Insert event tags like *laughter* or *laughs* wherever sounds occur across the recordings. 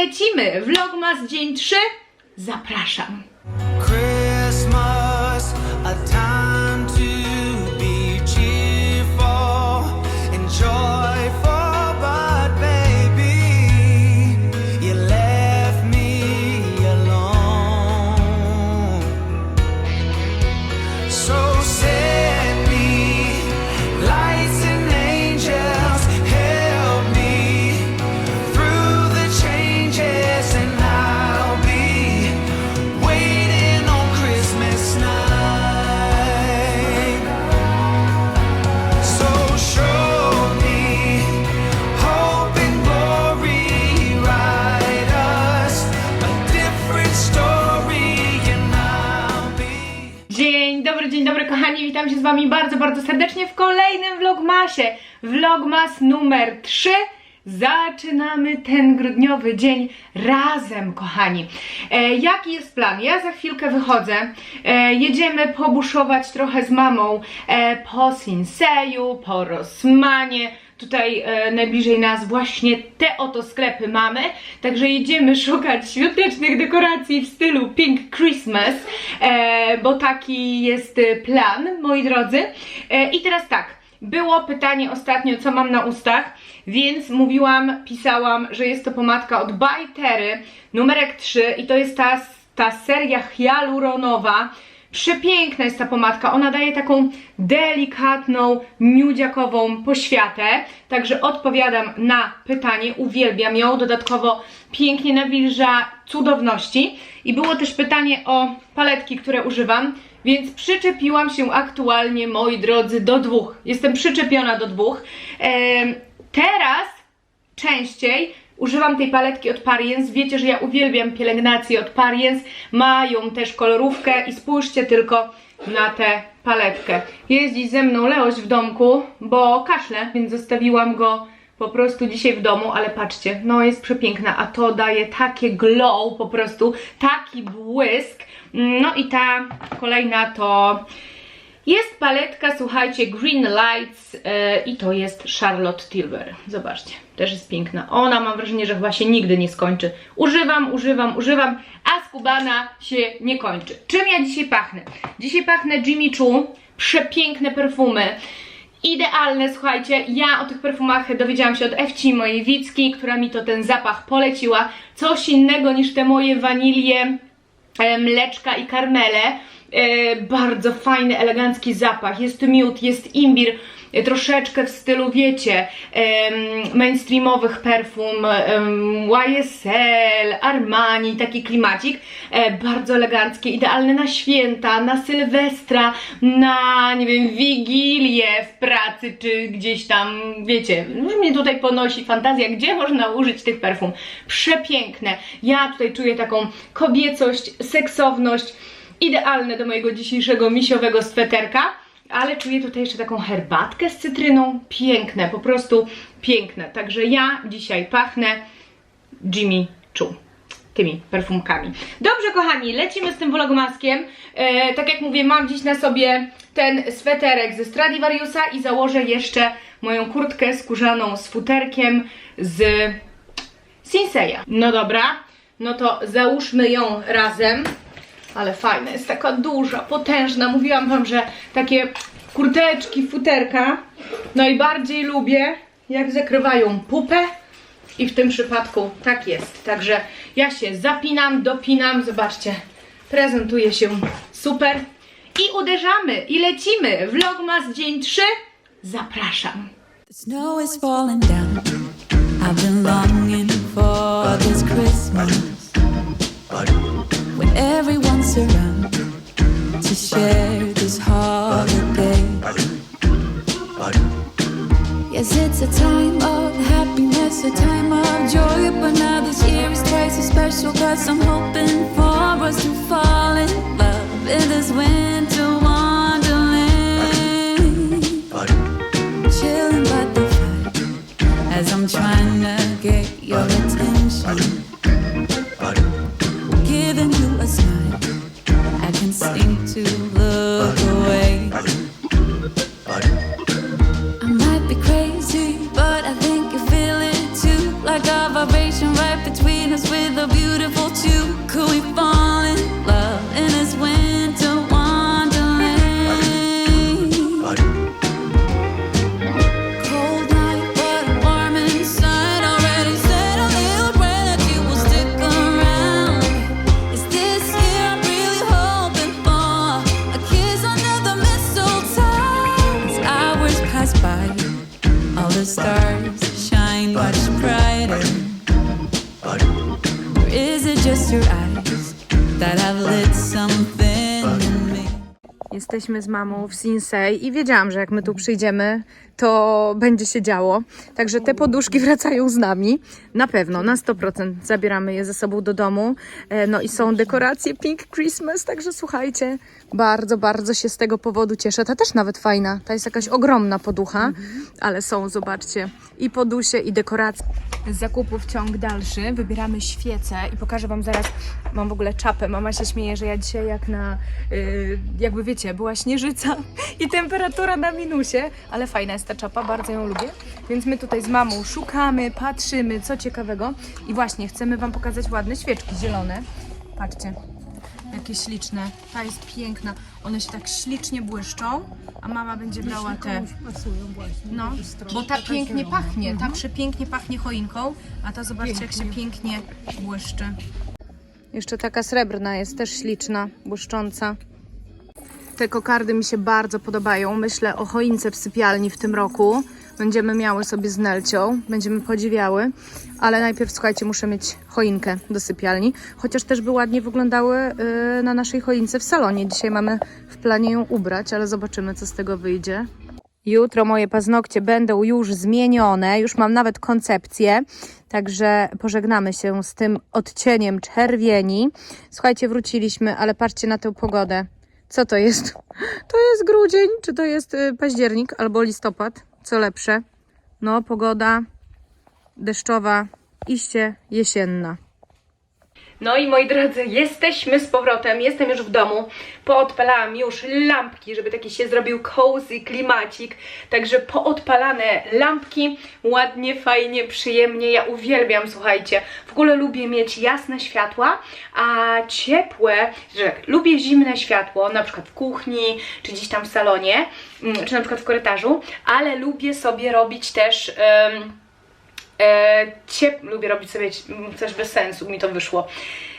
lecimy! Vlogmas dzień 3. Zapraszam. Christmas, Vlogmasie. Vlogmas numer 3. Zaczynamy ten grudniowy dzień razem, kochani. E, jaki jest plan? Ja za chwilkę wychodzę. E, jedziemy pobuszować trochę z mamą e, po Sinseju, po Rosmanie. Tutaj e, najbliżej nas właśnie te oto sklepy mamy. Także jedziemy szukać świątecznych dekoracji w stylu Pink Christmas, e, bo taki jest e, plan, moi drodzy. I teraz tak. Było pytanie ostatnio, co mam na ustach, więc mówiłam, pisałam, że jest to pomadka od Bajtery, numerek 3 i to jest ta, ta seria hialuronowa. Przepiękna jest ta pomadka, ona daje taką delikatną, miudziakową poświatę, także odpowiadam na pytanie, uwielbiam ją, dodatkowo pięknie nawilża cudowności. I było też pytanie o paletki, które używam, więc przyczepiłam się aktualnie, moi drodzy, do dwóch. Jestem przyczepiona do dwóch. Teraz częściej używam tej paletki od Pariens. Wiecie, że ja uwielbiam pielęgnację od Pariens. Mają też kolorówkę i spójrzcie tylko na tę paletkę. Jest dziś ze mną Leoś w domku, bo kaszle, więc zostawiłam go po prostu dzisiaj w domu, ale patrzcie, no jest przepiękna, a to daje takie glow po prostu, taki błysk. No i ta kolejna to jest paletka, słuchajcie, Green Lights yy, i to jest Charlotte Tilbury. Zobaczcie, też jest piękna. Ona mam wrażenie, że chyba się nigdy nie skończy. Używam, używam, używam, a skubana się nie kończy. Czym ja dzisiaj pachnę? Dzisiaj pachnę Jimmy Choo, przepiękne perfumy. Idealne, słuchajcie, ja o tych perfumach dowiedziałam się od Ewci, mojej Wicki, która mi to ten zapach poleciła. Coś innego niż te moje wanilie, mleczka i karmele. E, bardzo fajny, elegancki zapach. Jest miód, jest imbir, troszeczkę w stylu, wiecie, mainstreamowych perfum, YSL, Armani, taki klimacik. E, bardzo eleganckie, idealne na święta, na Sylwestra, na, nie wiem, Wigilię w pracy, czy gdzieś tam, wiecie, już mnie tutaj ponosi fantazja, gdzie można użyć tych perfum. Przepiękne. Ja tutaj czuję taką kobiecość, seksowność, idealne do mojego dzisiejszego misiowego sweterka, ale czuję tutaj jeszcze taką herbatkę z cytryną. Piękne, po prostu piękne. Także ja dzisiaj pachnę Jimmy Choo tymi perfumkami. Dobrze, kochani, lecimy z tym vlogmaskiem. E, tak jak mówię, mam dziś na sobie ten sweterek ze Stradivariusa i założę jeszcze moją kurtkę skórzaną z futerkiem z Sinseya. No dobra, no to załóżmy ją razem. Ale fajna, jest taka duża, potężna. Mówiłam wam, że takie kurteczki, futerka najbardziej lubię, jak zakrywają pupę. I w tym przypadku tak jest. Także ja się zapinam, dopinam. Zobaczcie, prezentuje się super. I uderzamy, i lecimy. Vlogmas dzień 3. Zapraszam. The snow is falling down. I've been longing for this Christmas when around to share this holiday. Yes, it's a time of happiness, a time of joy, but now this year is twice as special cause I'm hoping for us to fall in love in this winter Jesteśmy z mamą w Sinsei i wiedziałam, że jak my tu przyjdziemy, to będzie się działo. Także te poduszki *laughs* wracają z nami. Na pewno, na 100% zabieramy je ze sobą do domu. E, No i są dekoracje Pink Christmas, także słuchajcie, bardzo, bardzo się z tego powodu cieszę. Ta też nawet fajna, ta jest jakaś ogromna poducha, ale są, zobaczcie, i podusie, i dekoracje. Z zakupów ciąg dalszy, wybieramy świece i pokażę Wam zaraz, mam w ogóle czapę, mama się śmieje, że ja dzisiaj jak na, y, jakby wiecie, była śnieżyca i temperatura na minusie, ale fajna jest ta czapa, bardzo ją lubię, więc my tutaj z mamą szukamy, patrzymy, co ciekawego. I właśnie chcemy Wam pokazać ładne świeczki zielone, patrzcie, jakie śliczne, ta jest piękna, one się tak ślicznie błyszczą, a mama będzie brała te... No, bo ta pięknie pachnie, ta przepięknie pachnie choinką, a ta zobaczcie jak się pięknie błyszczy. Jeszcze taka srebrna jest też śliczna, błyszcząca. Te kokardy mi się bardzo podobają. Myślę o choince w sypialni w tym roku. Będziemy miały sobie z Nelcią, będziemy podziwiały, ale najpierw słuchajcie, muszę mieć choinkę do sypialni, chociaż też by ładnie wyglądały yy, na naszej choince w salonie. Dzisiaj mamy w planie ją ubrać, ale zobaczymy co z tego wyjdzie. Jutro moje paznokcie będą już zmienione, już mam nawet koncepcję, także pożegnamy się z tym odcieniem czerwieni. Słuchajcie, wróciliśmy, ale patrzcie na tę pogodę. Co to jest? To jest grudzień, czy to jest y, październik albo listopad? Co lepsze? No, pogoda deszczowa, iście jesienna. No i moi drodzy, jesteśmy z powrotem, jestem już w domu. Poodpalałam już lampki, żeby taki się zrobił cozy klimacik. Także poodpalane lampki, ładnie, fajnie, przyjemnie. Ja uwielbiam, słuchajcie. W ogóle lubię mieć jasne światła, a ciepłe, że tak, lubię zimne światło, na przykład w kuchni, czy gdzieś tam w salonie, mm, czy na przykład w korytarzu, ale lubię sobie robić też. E, ciep... Lubię robić sobie coś bez sensu, mi to wyszło.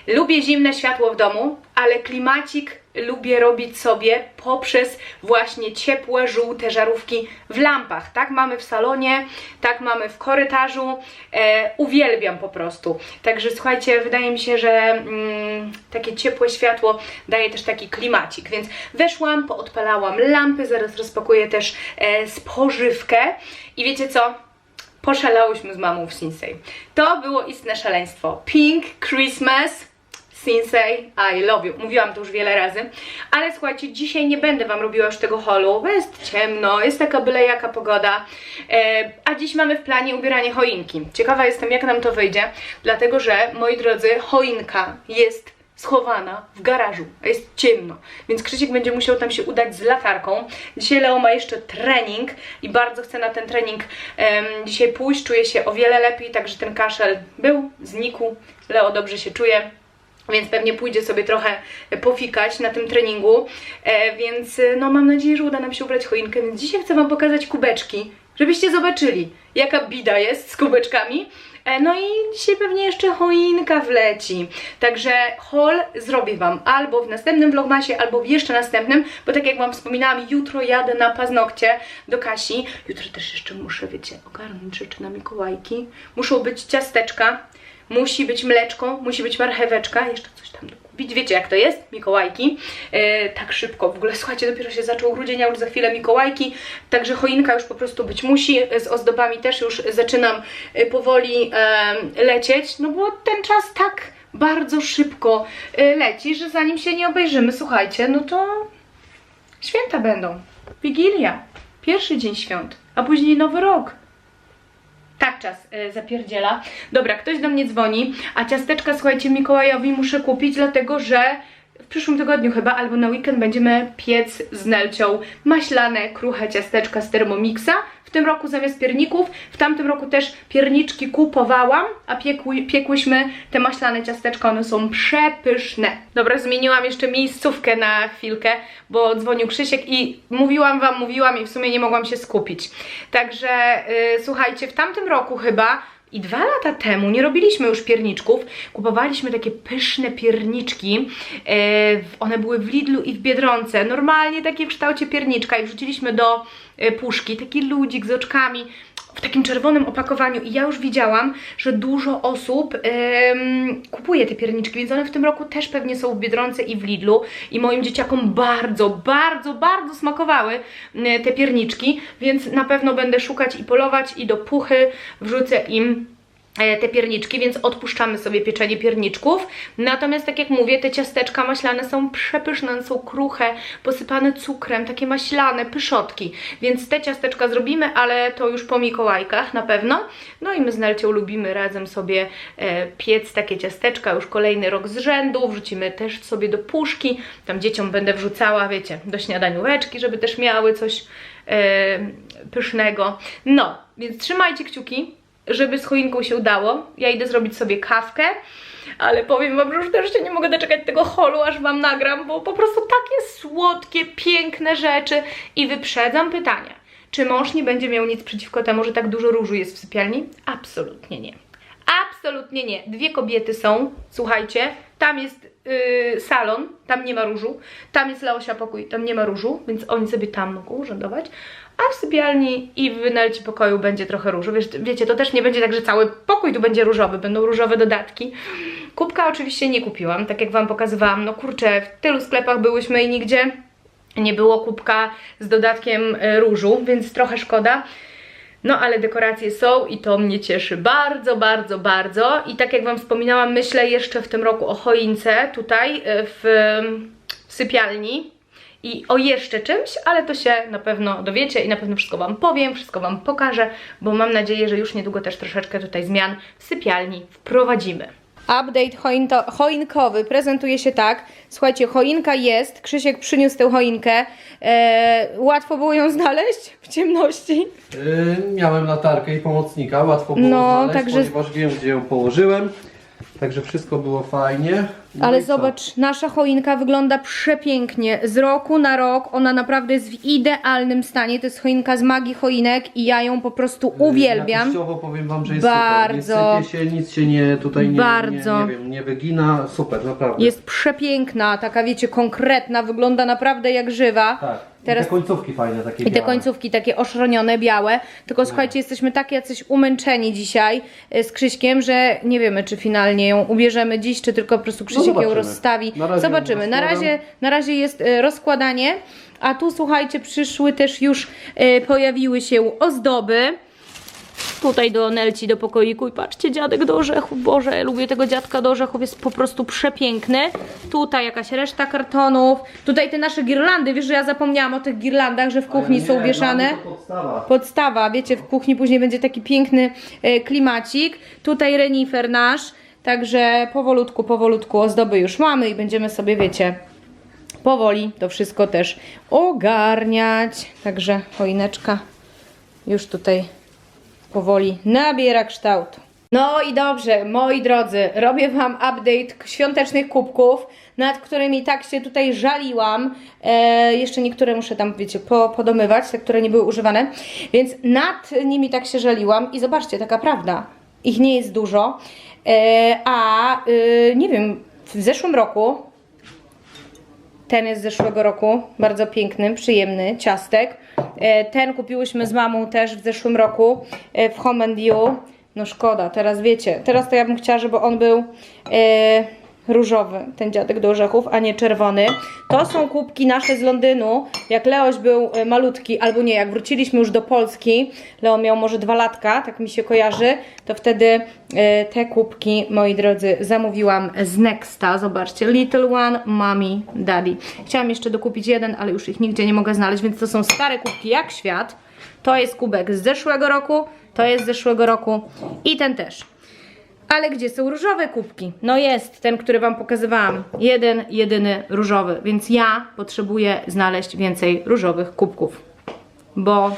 Lubię zimne światło w domu, ale klimacik lubię robić sobie poprzez właśnie ciepłe, żółte żarówki w lampach. Tak mamy w salonie, tak mamy w korytarzu. E, uwielbiam po prostu. Także słuchajcie, wydaje mi się, że mm, takie ciepłe światło daje też taki klimacik. Więc weszłam, poodpalałam lampy, zaraz rozpakuję też e, spożywkę. I wiecie co? Poszalałyśmy z mamą w Sinsei. To było istne szaleństwo. Pink Christmas. Sinsei, I love you. Mówiłam to już wiele razy. Ale słuchajcie, dzisiaj nie będę Wam robiła już tego holu, bo jest ciemno, jest taka byle jaka pogoda. E, a dziś mamy w planie ubieranie choinki. Ciekawa jestem, jak nam to wyjdzie, dlatego że, moi drodzy, choinka jest schowana w garażu, a jest ciemno, więc Krzysiek będzie musiał tam się udać z latarką. Dzisiaj Leo ma jeszcze trening i bardzo chce na ten trening em, dzisiaj pójść, czuje się o wiele lepiej, także ten kaszel był, znikł, Leo dobrze się czuje. Więc pewnie pójdzie sobie trochę pofikać na tym treningu, e, więc e, no mam nadzieję, że uda nam się ubrać choinkę, więc dzisiaj chcę Wam pokazać kubeczki, żebyście zobaczyli jaka bida jest z kubeczkami. E, No i dzisiaj pewnie jeszcze choinka wleci. Także haul zrobię Wam albo w następnym vlogmasie, albo w jeszcze następnym, bo tak jak Wam wspominałam, jutro jadę na paznokcie do Kasi. Jutro też jeszcze muszę, wiecie, ogarnąć rzeczy na Mikołajki. Muszą być ciasteczka, musi być mleczko, musi być marcheweczka, jeszcze coś tam dokupić. Wiecie jak to jest, Mikołajki. E, tak szybko, w ogóle słuchajcie, dopiero się zaczął grudzień, a już za chwilę Mikołajki, także choinka już po prostu być musi. Z ozdobami też już zaczynam e, powoli e, lecieć, no bo ten czas tak bardzo szybko e, leci, że zanim się nie obejrzymy, słuchajcie, no to święta będą. Wigilia, pierwszy dzień świąt, a później nowy rok. Tak czas e, zapierdziela. Dobra, ktoś do mnie dzwoni, a ciasteczka, słuchajcie, Mikołajowi muszę kupić, dlatego że w przyszłym tygodniu chyba, albo na weekend będziemy piec z Nelcią maślane, kruche ciasteczka z Thermomixa. W tym roku zamiast pierników, w tamtym roku też pierniczki kupowałam, a piekły, piekłyśmy te maślane ciasteczka, one są przepyszne. Dobra, zmieniłam jeszcze miejscówkę na chwilkę, bo dzwonił Krzysiek i mówiłam wam, mówiłam i w sumie nie mogłam się skupić. Także yy, słuchajcie, w tamtym roku chyba i dwa lata temu nie robiliśmy już pierniczków, kupowaliśmy takie pyszne pierniczki. E, one były w Lidlu i w Biedronce. Normalnie takie w kształcie pierniczka i wrzuciliśmy do e, puszki taki ludzik z oczkami. W takim czerwonym opakowaniu i ja już widziałam, że dużo osób em, kupuje te pierniczki, więc one w tym roku też pewnie są w Biedronce i w Lidlu i moim dzieciakom bardzo, bardzo, bardzo smakowały te pierniczki, więc na pewno będę szukać i polować i do puchy wrzucę im te pierniczki, więc odpuszczamy sobie pieczenie pierniczków. Natomiast tak jak mówię, te ciasteczka maślane są przepyszne, są kruche, posypane cukrem, takie maślane, pyszotki. Więc te ciasteczka zrobimy, ale to już po Mikołajkach na pewno. No i my z Nelcią lubimy razem sobie e, piec takie ciasteczka, już kolejny rok z rzędu, wrzucimy też sobie do puszki. Tam dzieciom będę wrzucała, wiecie, do śniadanióweczki, żeby też miały coś e, pysznego. No, więc trzymajcie kciuki, żeby z choinką się udało. Ja idę zrobić sobie kawkę, ale powiem wam, że już też się nie mogę doczekać tego holu, aż wam nagram, bo po prostu takie słodkie, piękne rzeczy. I wyprzedzam pytanie, czy mąż nie będzie miał nic przeciwko temu, że tak dużo różu jest w sypialni? Absolutnie nie. Absolutnie nie. Dwie kobiety są, słuchajcie, tam jest yy, salon, tam nie ma różu, tam jest Leosia pokój, tam nie ma różu, więc oni sobie tam mogą urzędować, a w sypialni i w wynelci pokoju będzie trochę różu. Wiesz, wiecie, to też nie będzie tak, że cały pokój tu będzie różowy, będą różowe dodatki. Kubka oczywiście nie kupiłam, tak jak Wam pokazywałam, no kurczę, w tylu sklepach byłyśmy i nigdzie nie było kubka z dodatkiem e, różu, więc trochę szkoda. No ale dekoracje są i to mnie cieszy bardzo, bardzo, bardzo. I tak jak Wam wspominałam, myślę jeszcze w tym roku o choince tutaj e, w, w sypialni i o jeszcze czymś, ale to się na pewno dowiecie i na pewno wszystko Wam powiem, wszystko Wam pokażę, bo mam nadzieję, że już niedługo też troszeczkę tutaj zmian w sypialni wprowadzimy. Update chointo, choinkowy prezentuje się tak. Słuchajcie, choinka jest. Krzysiek przyniósł tę choinkę. E, łatwo było ją znaleźć w ciemności. Yy, miałem latarkę i pomocnika, łatwo było No, znaleźć, także- ponieważ wiem gdzie ją położyłem. Także wszystko było fajnie. No Ale zobacz, nasza choinka wygląda przepięknie. Z roku na rok ona naprawdę jest w idealnym stanie. To jest choinka z magii choinek i ja ją po prostu Yy, uwielbiam. Jakościowo powiem wam, że jest Bardzo. super. Nie sypie się, nic się nie tutaj nie, Bardzo. nie, nie wiem, nie wygina. Super, naprawdę. Jest przepiękna, taka wiecie, konkretna, wygląda naprawdę jak żywa. Tak. Teraz I te końcówki fajne takie I te białe. końcówki takie oszronione, białe. Tylko słuchajcie, jesteśmy tak jacyś umęczeni dzisiaj e, z Krzyśkiem, że nie wiemy, czy finalnie ją ubierzemy dziś, czy tylko po prostu Krzysiek No zobaczymy. rozstawi. Na razie Zobaczymy. Na razie, na razie jest e, rozkładanie, a tu słuchajcie, przyszły też już, e, pojawiły się ozdoby. Tutaj do Nelci, do pokoiku i patrzcie, dziadek do orzechów, Boże, lubię tego dziadka do orzechów, jest po prostu przepiękny. Tutaj jakaś reszta kartonów, tutaj te nasze girlandy, wiesz, że ja zapomniałam o tych girlandach, że w kuchni Ale są nie, wieszane. podstawa. Podstawa, wiecie, w kuchni później będzie taki piękny e, klimacik. Tutaj renifer nasz, także powolutku, powolutku ozdoby już mamy i będziemy sobie, wiecie, powoli to wszystko też ogarniać. Także choineczka już tutaj powoli nabiera kształtu. No i dobrze, moi drodzy, robię Wam update świątecznych kubków, nad którymi tak się tutaj żaliłam. E, jeszcze niektóre muszę tam, wiecie, po, podomywać, te, które nie były używane. Więc nad nimi tak się żaliłam i zobaczcie, taka prawda, ich nie jest dużo. E, a y, nie wiem, w zeszłym roku ten jest z zeszłego roku, bardzo piękny, przyjemny, ciastek. E, Ten kupiłyśmy z mamą też w zeszłym roku e, w Home and You. No szkoda, teraz wiecie, teraz to ja bym chciała, żeby on był różowy, ten dziadek do orzechów, a nie czerwony. To są kubki nasze z Londynu. Jak Leoś był e, malutki, albo nie, jak wróciliśmy już do Polski, Leo miał może dwa latka, tak mi się kojarzy, to wtedy e, te kubki, moi drodzy, zamówiłam z Nexta. Zobaczcie, Little One, Mommy, Daddy. Chciałam jeszcze dokupić jeden, ale już ich nigdzie nie mogę znaleźć, więc to są stare kubki jak świat. To jest kubek z zeszłego roku, to jest z zeszłego roku i ten też. Ale gdzie są różowe kubki? No jest ten, który Wam pokazywałam. Jeden, jedyny różowy. Więc ja potrzebuję znaleźć więcej różowych kubków. Bo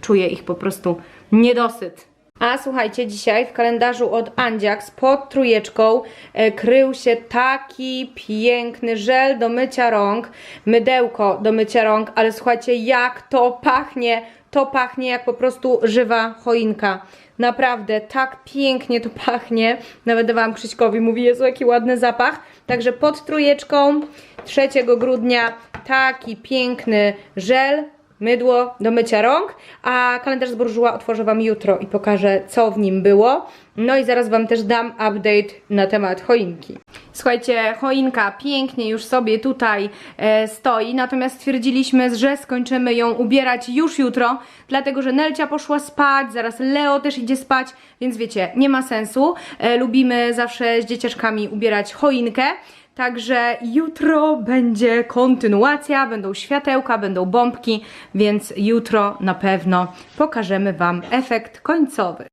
czuję ich po prostu niedosyt. A słuchajcie, dzisiaj w kalendarzu od Andziax pod trójeczką e, krył się taki piękny żel do mycia rąk, mydełko do mycia rąk, ale słuchajcie, jak to pachnie! To pachnie jak po prostu żywa choinka. Naprawdę, tak pięknie to pachnie. Nawet dawałam Krzyśkowi, mówi, Jezu, jaki ładny zapach. Także pod trójeczką 3 grudnia taki piękny żel mydło do mycia rąk, a kalendarz z burżuła otworzę Wam jutro i pokażę, co w nim było. No i zaraz Wam też dam update na temat choinki. Słuchajcie, choinka pięknie już sobie tutaj e, stoi, natomiast stwierdziliśmy, że skończymy ją ubierać już jutro, dlatego że Nelcia poszła spać, zaraz Leo też idzie spać, więc wiecie, nie ma sensu. E, lubimy zawsze z dzieciaczkami ubierać choinkę. Także jutro będzie kontynuacja, będą światełka, będą bombki, więc jutro na pewno pokażemy Wam efekt końcowy.